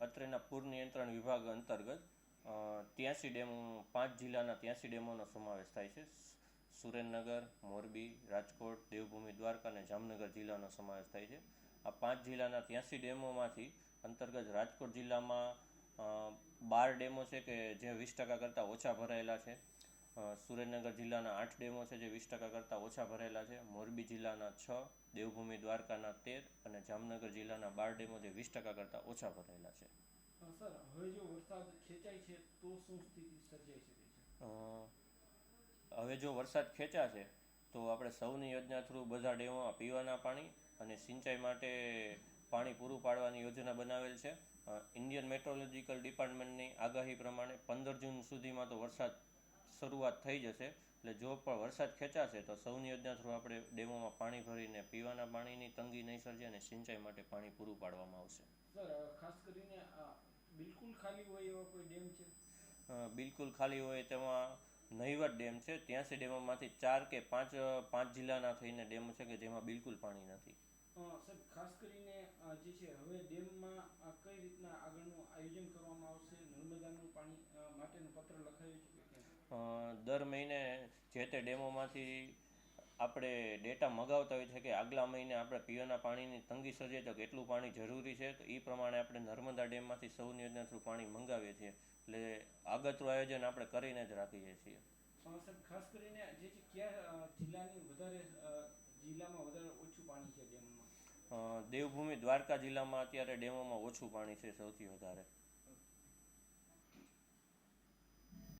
અત્રેના પૂર નિયંત્રણ વિભાગ અંતર્ગત ત્યાંસી ડેમો, પાંચ જિલ્લાના ત્યાંસી ડેમોનો સમાવેશ થાય છે. સુરેન્દ્રનગર, મોરબી, રાજકોટ, દેવભૂમિ, દ્વારકા અને જામનગર જિલ્લાનો સમાવેશ થાય છે. આ પાંચ જિલ્લાના ત્યાંસી ડેમોમાંથી અંતર્ગત રાજકોટ જિલ્લામાં બાર ડેમો છે કે જે વીસ ટકા કરતાં ઓછા ભરાયેલા છે. સુરેન્દ્રનગર જિલ્લાના આઠ ડેમો છે જે વીસ ટકા કરતાં ઓછા ભરેલા છે. મોરબી જિલ્લાના છ દેવભૂમિ દ્વારકાના તેર અને જામનગર જિલ્લાના બાર ડેમો જે વીસ ટકા કરતાં ઓછા ભરેલા છે. સર હવે જો વરસાદ ખેંચાય છે તો શું સ્થિતિ સર્જાઈ શકે છે? હવે જો વરસાદ ખેંચાશે તો આપણે સૌની યોજના થ્રુ બધા ડેમોમાં પીવાના પાણી અને સિંચાઈ માટે પાણી પૂરું પાડવાની યોજના બનાવેલ છે. ઇન્ડિયન મેટ્રોલોજીકલ ડિપાર્ટમેન્ટની આગાહી પ્રમાણે પંદર જૂન સુધીમાં તો વરસાદ શરૂઆત થઈ જશે. એટલે જો પણ વરસાદ ખેંચાશે તો સૌની યોજના થ્રુ આપણે ડેમોમાં પાણી ભરીને પીવાના પાણીની તંગી નહીં સર્જે અને સિંચાઈ માટે પાણી પૂરું પાડવામાં આવશે. સર ખાસ કરીને બિલકુલ ખાલી હોય એવો કોઈ ડેમ છે? બિલકુલ ખાલી હોય તેમાં નહીવત ડેમ છે. ત્યાંસી ડેમોમાંથી ચાર કે પાંચ પાંચ જિલ્લાના થઈને ડેમ છે કે જેમાં બિલકુલ પાણી નથી. સર ખાસ કરીને જે છે હવે ડેમમાં કઈ રીતના આગળનું આયોજન કરવામાં દર મહિને જે તે ડેમોમાંથી આપણે ડેટા મગાવતા હોય છે કે આગલા મહિને આપણે પીવાના પાણીની તંગી સર્જે તો કેટલું પાણી જરૂરી છે તો એ પ્રમાણે આપણે નર્મદા ડેમમાંથી સૌની યોજના થ્રુ પાણી મંગાવીએ છીએ. એટલે આગતરું આયોજન આપણે કરીને જ રાખીએ છીએ. ખાસ કરીને જે કયા જિલ્લાની વધારે જિલ્લામાં વધારે ઓછું પાણી છે ડેમમાં? દેવભૂમિ દ્વારકા જિલ્લામાં અત્યારે ડેમોમાં ઓછું પાણી છે સૌથી વધારે.